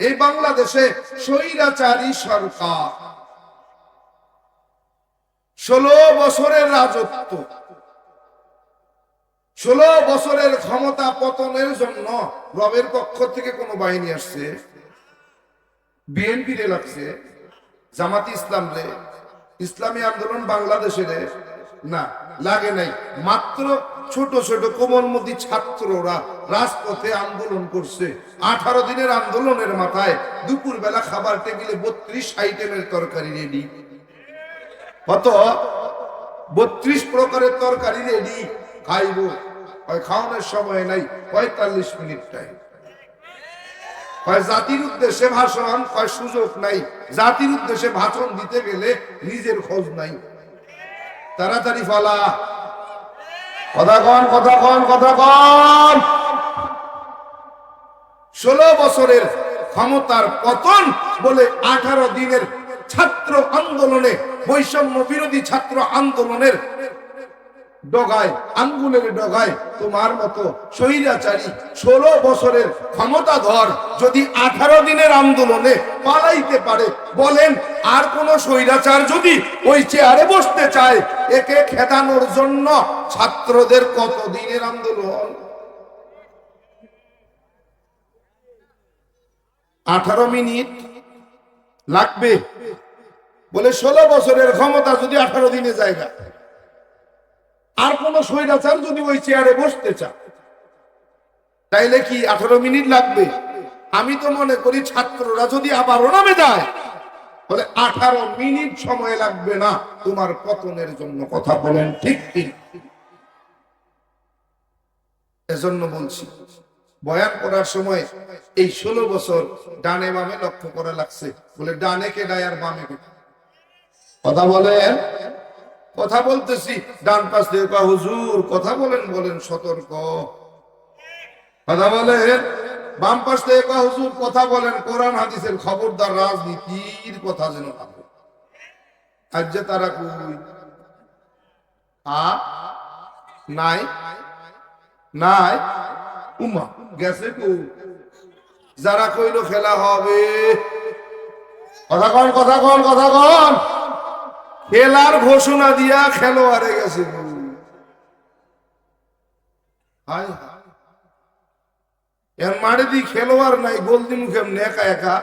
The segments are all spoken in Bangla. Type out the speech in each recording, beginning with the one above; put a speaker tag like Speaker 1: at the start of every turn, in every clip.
Speaker 1: এই বাংলাদেশে স্বৈরাচারী সরকার। ষোলো বছরের রাজত্ব। ষোলো বছরের ক্ষমতা পতনের জন্য রবের পক্ষ থেকে কোনো বাহিনী আসছে? বিএনপি রে লাগছে? জামাতি ইসলাম রে? ইসলামী আন্দোলন বাংলাদেশের না, লাগে নাই। মাত্র ছোট ছোট কোমলমতি ছাত্ররা রাজপথে আন্দোলন করছে। আঠারো দিনের আন্দোলনের মাথায় দুপুর বেলা খাবার টেবিলে বত্রিশ আইটেমের তরকারি রেডি কত? বত্রিশ প্রকারের তরকারি রেডি খাইব। খাওয়ানোর সময় নাই, পঁয়তাল্লিশ মিনিট টাইম হয় জাতির উদ্দেশ্যে ভাষণ হয় সুযোগ নাই। জাতির উদ্দেশ্যে ভাষণ দিতে গেলে নিজের খোঁজ নাই। তাড়াতাড়ি ফলা। কথা কন কথা কন কথা কন। ষোলো বছরের ক্ষমতার পতন বলে আঠারো দিনের ছাত্র আন্দোলনে বৈষম্য বিরোধী ছাত্র আন্দোলনের ডগায়, আঙ্গুলের ডগায় তোমার মতো স্বৈরাচারী ষোলো বছরের ক্ষমতাধর যদি আঠারো দিনের আন্দোলনে পালাইতে পারে, বলেন আর কোন স্বৈরাচার যদি ওই চেয়ারে বসতে চায় একে খেদানোর জন্য ছাত্রদের কত দিনের আন্দোলন? আঠারো মিনিট লাগবে। বলে ষোলো বছরের ক্ষমতা যদি আঠারো দিনে জায়গা আর কোন স্বৈরাচার যদি ওই চেয়ারে বসতে চায়। তাইলে কি আঠারো মিনিট লাগবে? আমি তো মনে করি ছাত্ররা যদি আবারও নামে যায় বলে আঠারো মিনিট সময় লাগবে না তোমার পতনের জন্য কথা বলেন ঠিক ঠিক এজন্য বলছি বয়ান করার সময় এই ষোলো বছর ডানে বামে লক্ষ্য করা লাগছে। বলে ডানে কে ডায় আর বামে কে কথা বলেন কথা বলতেছি ডান পাশ কয়, হুজুর কথা বলেন বলেন সতর্ক। কথা বলেন বাম পাশ থেকে হুজুর, কথা বলেন, কোরআন, হাদিসের খবরদার রাজনীতির কথা যেন বলে। আজ যে তারা কই, আ, নাই নাই, উমা, গেছে কো যারা কইল খেলা হবে কথা কন কথা কন কথা কন খেলার ঘোষণা দিয়া খেলোয়াড়ে গেছে। হায় হায়। এর মাঠে দি খেলোয়াড় নাই, গোল মুখে এমনি একা একা?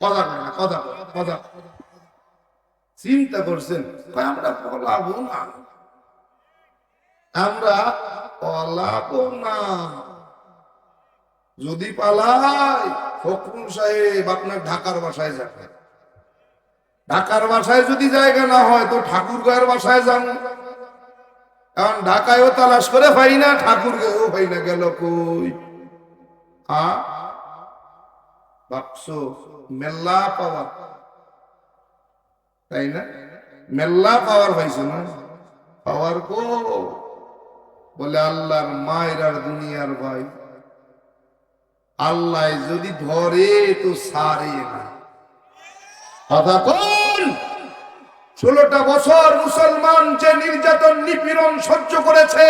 Speaker 1: কথা না, কথা কথা চিন্তা করছেন আমরা পলাবো না। আমরা পলাবো না। যদি পালাই, ফখরুল সাহেব আপনার ঢাকার বাসায় যাবে। ঢাকার বাসায় যদি জায়গা না হয়, তো ঠাকুর গায়ের বাসায় যান। কারণ ঢাকায়ও তালাশ করে পাই না ঠাকুর গায়েও পাই না, গেল কই? মেল্লা পাওয়ার। তাই না? মেল্লা পাওয়ার পাইছো না? পাওয়ার কো? বলে আল্লাহর মায়ের আর দুনিয়ার ভাই। আল্লাহ যদি ধরে তো সারে না। কথা কোন ষোলোটা বছর মুসলমান যে নির্যাতন, নিপীড়ন সহ্য করেছে,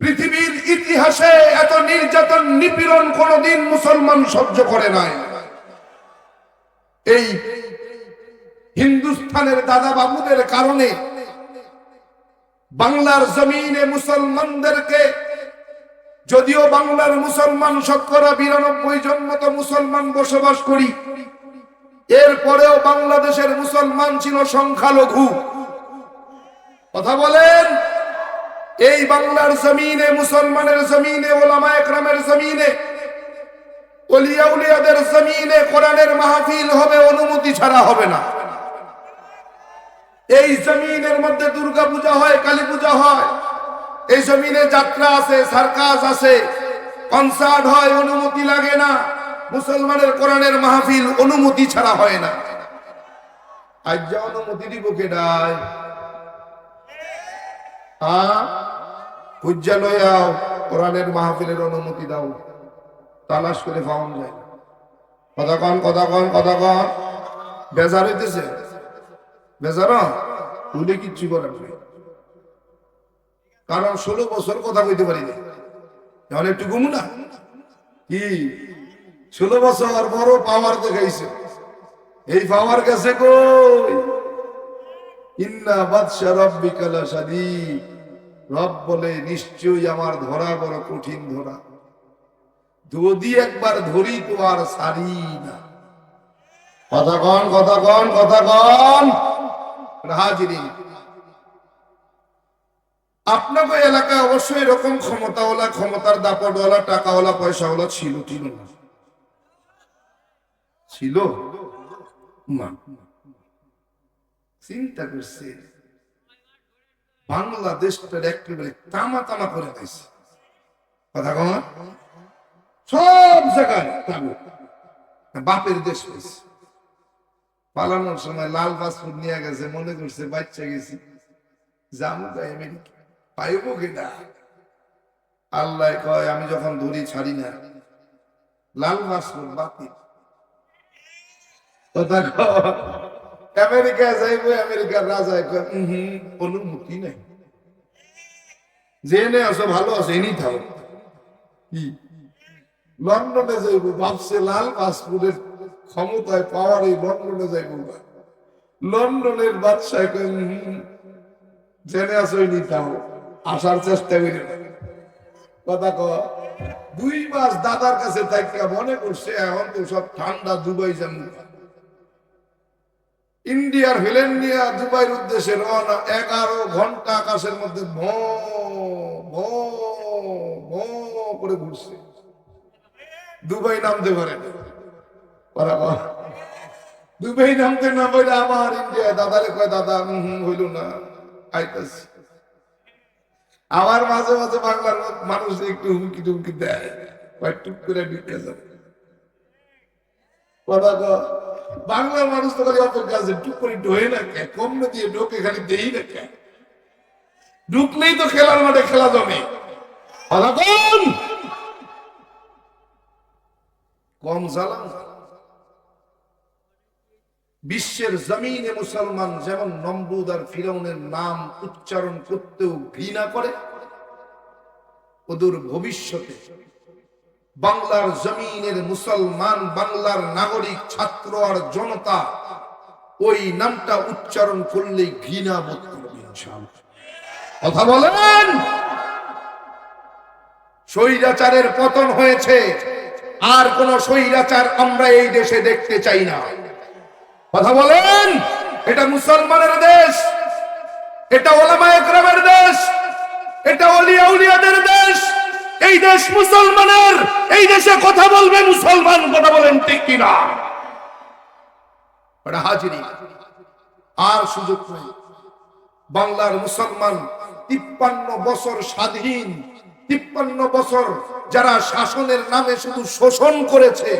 Speaker 1: পৃথিবীর ইতিহাসে এত নির্যাতন, নিপীড়ন কোনদিন মুসলমান সহ্য করে নাই। এই হিন্দুস্থানের দাদা বাবুদের কারণে বাংলার জমিনে মুসলমানদেরকে, যদিও বাংলার মুসলমান শতকরা বিরানব্বই জন মতো মুসলমান বসবাস করি এরপরেও বাংলাদেশের মুসলমান ছিল সংখ্যালঘু। কথা বলেন? এই বাংলার জমিনে, মুসলমানের জমিনে, ওলামা একরামের জমিনে অলিয়া উলিয়াদের জমিনে কোরআনের মাহফিল হবে, অনুমতি ছাড়া হবে না। এই জমিনের মধ্যে দুর্গা পূজা হয় কালী পূজা হয়। এই জমিনে যাত্রা আছে, সার্কাস আছে, কনসার্ট হয়, অনুমতি লাগে না। মুসলমানের কোরআনের মাহফিল অনুমতি ছাড়া হয় না। আজ যা অনুমতি দিব কেডায় হ্যাঁ হুজ্জা লয়াও কোরআনের মাহফিলের অনুমতি দাও। তালাশ করে পাওয়া যায়। কথা কন কথা কন কথা কন। বেজার হইতেছে। বেজার? উনি কিচ্ছু করেন কারণ ষোলো বছর কথা কইতে পারি না এখন একটু ঘুমু না। কি? ষোলো বছর বড় পাওয়ার দেখাইছে এই পাওয়ার গেছে কই? ইন্না বাদশা রব্বিকা লাশাদীদ রব বলে, নিশ্চয়ই আমার ধরা বড় কঠিন ধরা। যদি একবার ধরি তো আর সারি না। কথা কন কথা কন কথা কন। হাজিরি আপনাকে এলাকায় অবশ্যই এরকম ক্ষমতাওয়ালা, ক্ষমতার দাপটওয়ালা, টাকাওয়ালা, পয়সাওয়ালা ছিল ছিল না। ছিল? না। চিন্তা করছে, বাংলাদেশটার একেবারে তামা তামা করে দিয়েছে। কথা কন সব জায়গায় বাপের দেশ হয়েছে। পালানোর সময় লাল পাসপোর্ট নিয়ে গেছে, মনে করছে বাচ্চা গেছি। যাব তাই আমেরিকা, পাইব কিনা আল্লাহ কয়, আমি যখন ধরি ছাড়ি না। লাল পাসপোর্ট বাতিল। কথা আমেরিকা যাইব আমেরিকার রাজায় কয় "উহুম, অনুমতি নাই। জেনে আসো ভালো আছে এনি থাও। কি? লন্ডনে যাইব ভাবছে লাল পাসপোর্টের ক্ষমতায় পাওয়ার এই লন্ডনে যাইব লন্ডনের বাদশাহ কয়, "উহুম, জেনে এনি আসার চেষ্টা করি কথা ক দুই মাস দাদার কাছে থাকা মনে করছে এখন তো সব ঠান্ডা দুবাই যাব। ইন্ডিয়ার ভিলেন নিয়ে দুবাইয়ের উদ্দেশ্যে রওনা এগারো ঘণ্টা আকাশের মধ্যে করে ঘুরছে। দুবাই নামতে পারে দুবাই নামতে না পারে আমার ইন্ডিয়া দাদারে কয়, দাদা হইল না। আইতাছি। আমার মাঝে মাঝে বাংলার মানুষ একটু হুমকি টুমকি দেয় টুক করে ঢুকে যাবে বাংলার মানুষ তো খালি অপেক্ষা আছে টুক ঢোয়ে না কে কম দিয়ে ঢোকে খালি দেই না কে। ঢুকলেই তো খেলার মাঠে খেলা জমে। কথা কম কম বিশ্বের জমিনে মুসলমান যেমন নমরুদ আর ফিরাউনের নাম উচ্চারণ করতেও ঘৃণা করে, ওদের ভবিষ্যতে বাংলার জমিনের মুসলমান, বাংলার নাগরিক, ছাত্র আর জনতা, ওই নামটা উচ্চারণ করলে ঘৃণা বোধ করবে কথা বলেন! স্বৈরাচারের পতন হয়েছে, আর কোন স্বৈরাচার আমরা এই দেশে দেখতে চাই না। কথা বলেন! এটা মুসলমানের দেশ, এটা ওলামা একরামের দেশ, এটা অলিয়া উলিয়াদের দেশ এই দেশ মুসলমানের, এই দেশে কথা বলবে মুসলমান, কথা বলেন ঠিক কিনা? হাজিরি। আর সুযোগ নেই। বাংলার মুসলমান তিপ্পান্ন বছর স্বাধীন, তিপ্পান্ন বছর যারা শাসনের নামে শুধু শোষণ করেছে,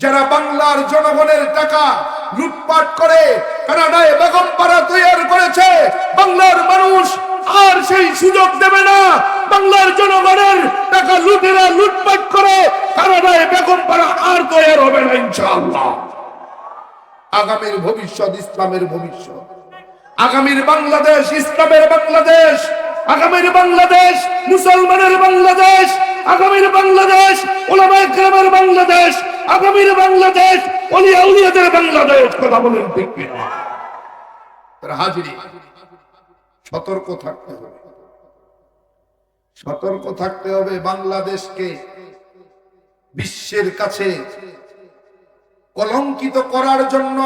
Speaker 1: যারা বাংলার জনগণের টাকা লুটপাট করে কানাডায় বেগম পাড়া তৈরি করেছে, বাংলার মানুষ আর সেই সুযোগ দেবে না। বাংলার জনগণের টাকা লুটেরা লুটপাট করে, কানাডায় বেগম পাড়া আর তৈরি হবে না ইনশাআল্লাহ। আগামীর ভবিষ্যৎ ইসলামের ভবিষ্যৎ। আগামীর বাংলাদেশ ইসলামের বাংলাদেশ। আগামীর বাংলাদেশ মুসলমানের বাংলাদেশ। আগামীর বাংলাদেশ ওলামায়ে বাংলাদেশ। আগামীর বাংলাদেশ অলিয়া উলিয়াদের বাংলাদেশ, কথা বলেন ঠিক হাজিরি। সতর্ক থাকতে হবে। সতর্ক থাকতে হবে বাংলাদেশকে বিশ্বের কাছে কলঙ্কিত করার জন্য।